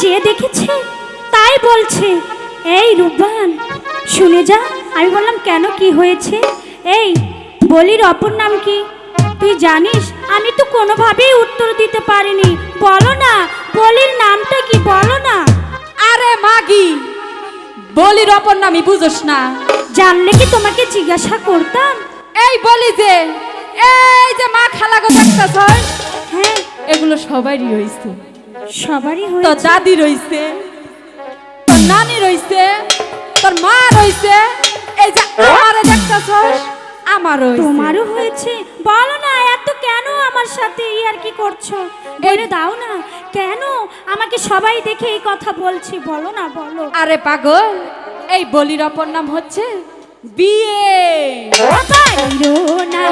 যে দেখেছে, তাই বলছে, এই রূপবান, শুনে যা। আমি বললাম, কেন? কি হয়েছে? এই, বলির অপর নাম কি? তুই জানিস, আমি তো কোনোভাবেই উত্তর দিতে পারিনি। বলো না, বলির নামটা বলির অপর নামই বুঝোস না। জানলে কি তোমাকে জিজ্ঞাসা করতাম? এই বলি যে এই যে মা খালা গো দেখতেছ? হ্যাঁ। এগুলো সবারই হইছে সবারই তোর তো দাদি রইছে তোর নানি রইছে তোর মা রইছে এই যে আমারে দেখতেছ আমারও। তোমারও হয়েছে? বলো না এত কেন আমার সাথে ই আর কি করছ? বলে দাও না কেন? আমাকে সবাই দেখে এই কথা বলছি বলো না বলো। আরে পাগল এই বলির অপর নাম হচ্ছে বিয়ে। না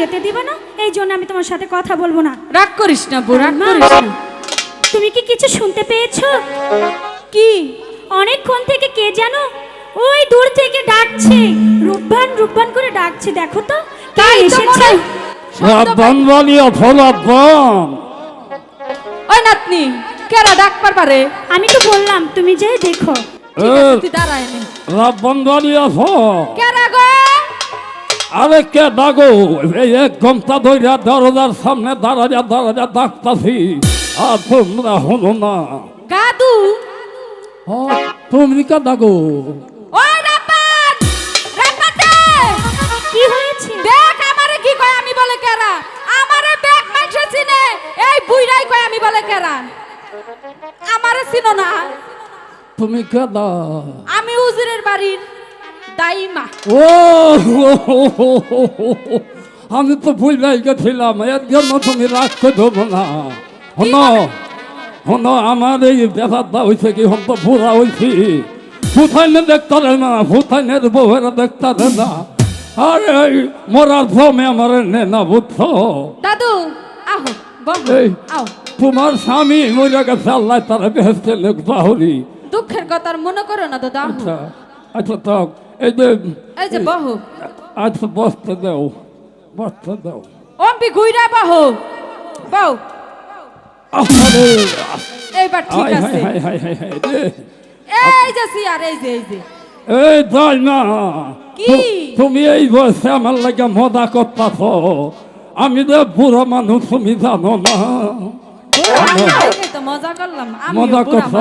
যেতে দিবে না এই জন্য আমি তোমার সাথে কথা বলব না। রাগ করিস না বউ রাগ করিস না। তুমি কি কিছু শুনতে পেয়েছ? কি? অনেকক্ষণ থেকে কে জানো ওই দূর থেকে ডাকছে। রূপবান রূপবান করে ডাকছে দেখো তো কে এসেছে? মনে- রাব্বান বলিয়া ফলাব্বান ওই নাতনি কেরা ডাক পারবারে আমি তো বললাম তুমি যে দেখো। ঠিক আছে, তুই দাঁড়ায় নে রাব্বান বলিয়া ফ কেরা গো? আরে কে ডাগো এই এক ঘণ্টা ধইরা দরজার সামনে দাঁড়াইয়া দাঁড়াইয়া ডাকতাছি। আর তোমরা হলো না। ও, তুমি কে ডাগো কি হয়েছে? দেখ আমারে কি কয় আমি বলে কেরা। আমারে চিনে এই বুইরাই কয় আমি বলে কেরা। আমারে চিনো না। তুমি কে দা আমি উজিরের বাড়ির। দাইমা। ও আমি তো ভুলাই গেছিলাম এর জন্য তুমি রাখতে দেবো না। হন হন আমার এই ব্যাপারটা হয়েছে কি হন তো বুড়া হয়েছি ফুথাইনে দেখতে না ফুথাইনের বউয়েরা দেখতে না। আর মরার ভ্রমে আমার নে না বুঝছ দাদু আহো আও তোমার স্বামী মরে গেছে আল্লাহ তারা বেহেস্তে লোক বাহুরি। দুঃখের কথা মনে করো না দাদা। আচ্ছা আচ্ছা তো এই যে এই যে বহো আচ্ছা বসতে দাও বসতে দাও অম্পি ঘুইরা বহো আরে এইবার ঠিক আছে। এই যে সিয়ার এই যে এই যে এই যাই না তুমি এই বয়সে আমার লাগে মজা করতেছ আমি যে বুড়ো মানুষ তুমি জানো না তো মজা করলাম মজা করছ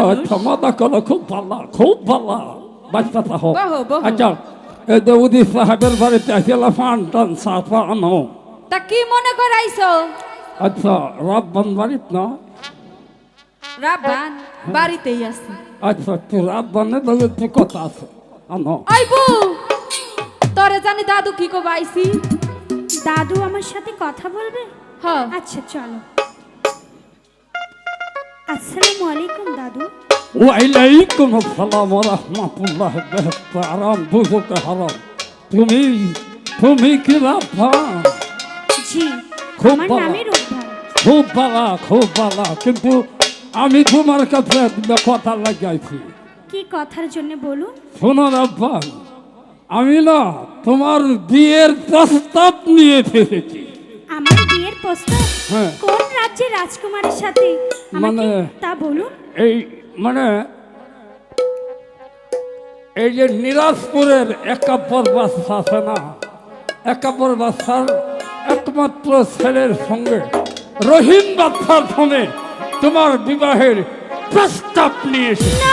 মজা করো খুব ভালো খুব ভালো বহো, বহো। আচ্ছা এই সাহেবের বাড়িতে আসলে ফান টান সাফা আনো তা কি মনে করাইছো? আচ্ছা রাব্বান বাড়িত না? রাবান বাড়িতেই আছে। আচ্ছা তো রাব্বানে তো একটু কথা আছে। আনো। ওই বু তোরে জানি দাদু কি কো বাইছি দাদু আমার সাথে কথা বলবে? হ আচ্ছা চলো। আসসালামু আলাইকুম দাদু। ওয়ালাইকুম আসসালাম রহমতুল্লাহ আরাম বুঝতে হারাম। তুমি তুমি কি রাব্বা খুব ভালো। নামই রূপধান খুব ভালো খুব ভালো কিন্তু আমি তোমার কাছে একটা কথা লাগাইছি। কি কথার জন্য বলুন? শোনো রাব্বান আমি না তোমার বিয়ের প্রস্তাব নিয়ে এসেছি আমার বিয়ের প্রস্তাব? হ্যাঁ। কোন রাজ্যের রাজকুমারের সাথে মানে- তা বলুন। এই মানে এই যে নিরাজপুরের একাব্বর বাচ্চা আছে না একাব্বর বাচ্চার একমাত্র ছেলের সঙ্গে রহিম বাচ্চার ফোনে তোমার বিবাহের প্রস্তাব নিয়ে এসেছি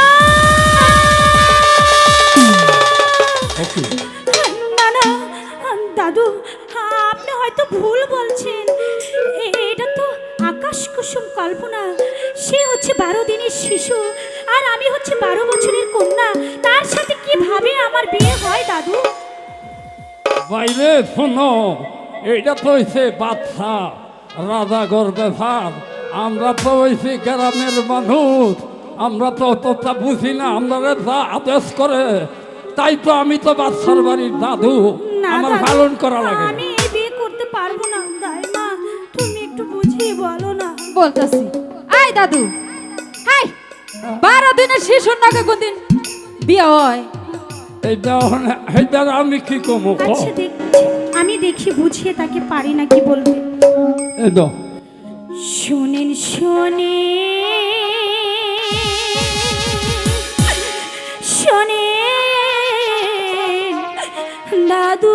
ওকে। না না দাদু আপনি হয়তো ভুল বলছেন। এটা তো আকাশ কুসুম কল্পনা। সে হচ্ছে বারো দিনের শিশু আর আমি হচ্ছে বারো বছরের কন্যা। তার সাথে কীভাবে আমার বিয়ে হয় দাদু? বাইরে শোনো এইটা তো হয়েছে বাচ্চা রাজা গর্বে ভাব আমরা তো হয়েছি গ্রামের মানুষ আমরা তো অতটা বুঝি না আমরা যা আদেশ করে তাই তো আমি তো বাচ্চার বাড়ির দাদু। আমার পালন করা লাগে। আমি বিয়ে করতে পারব না দাইমা। তুমি একটু বুঝিয়ে বলো না। বলতাছি। আই দাদু। হাই বারো দিনের শিশুর নাকে কোনদিন বিয়ে হয়? আমি কি কমো আচ্ছা আমি দেখি বুঝিয়ে তাকে পারি না কি বলবে। শোনেন শোনে শোনে দাদু।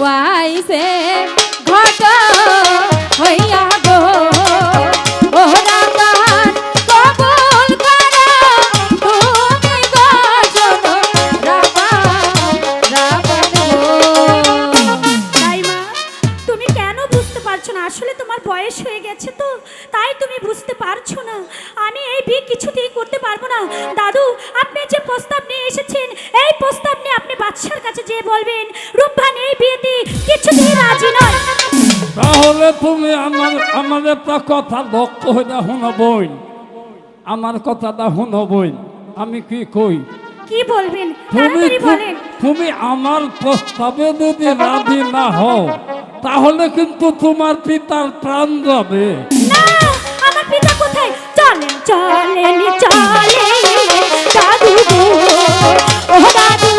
জুয়াইছে ঘট হই একটা কথা লক্ষ্য হইয়া শুনবই। আমার কথাটা শুনবই। আমি কি কই? কি বলবেন? তুমি তুমি আমার প্রস্তাবে যদি রাজি না হও তাহলে কিন্তু তোমার পিতার প্রাণ যাবে। চলে চলে চলে দাদু ও দাদু।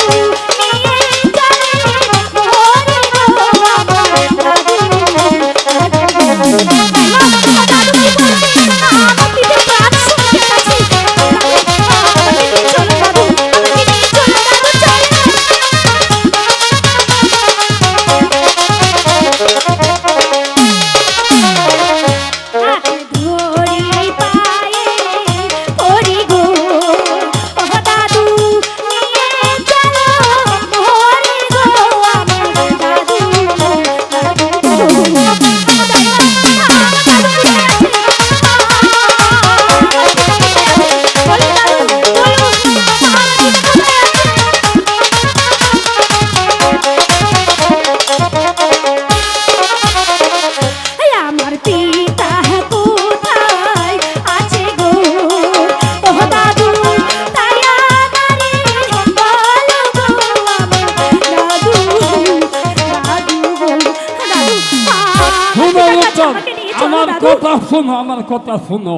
আমার কথা শুনো আমার কথা শুনো।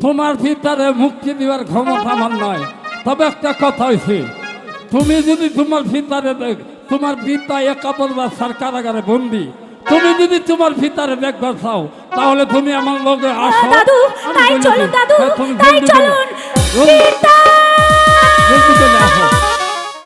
তোমার ভিতরে মুক্তি দেওয়ার ক্ষমতা আমার নয় তবে একটা কথা হয়েছে তুমি যদি তোমার ভিতরে তোমার পিতা একাবল বা সরকারাগারে বন্দি তুমি যদি তোমার ভিতরে দেখবার চাও তাহলে তুমি আমার লগে আসো হ্যাঁ, আসো।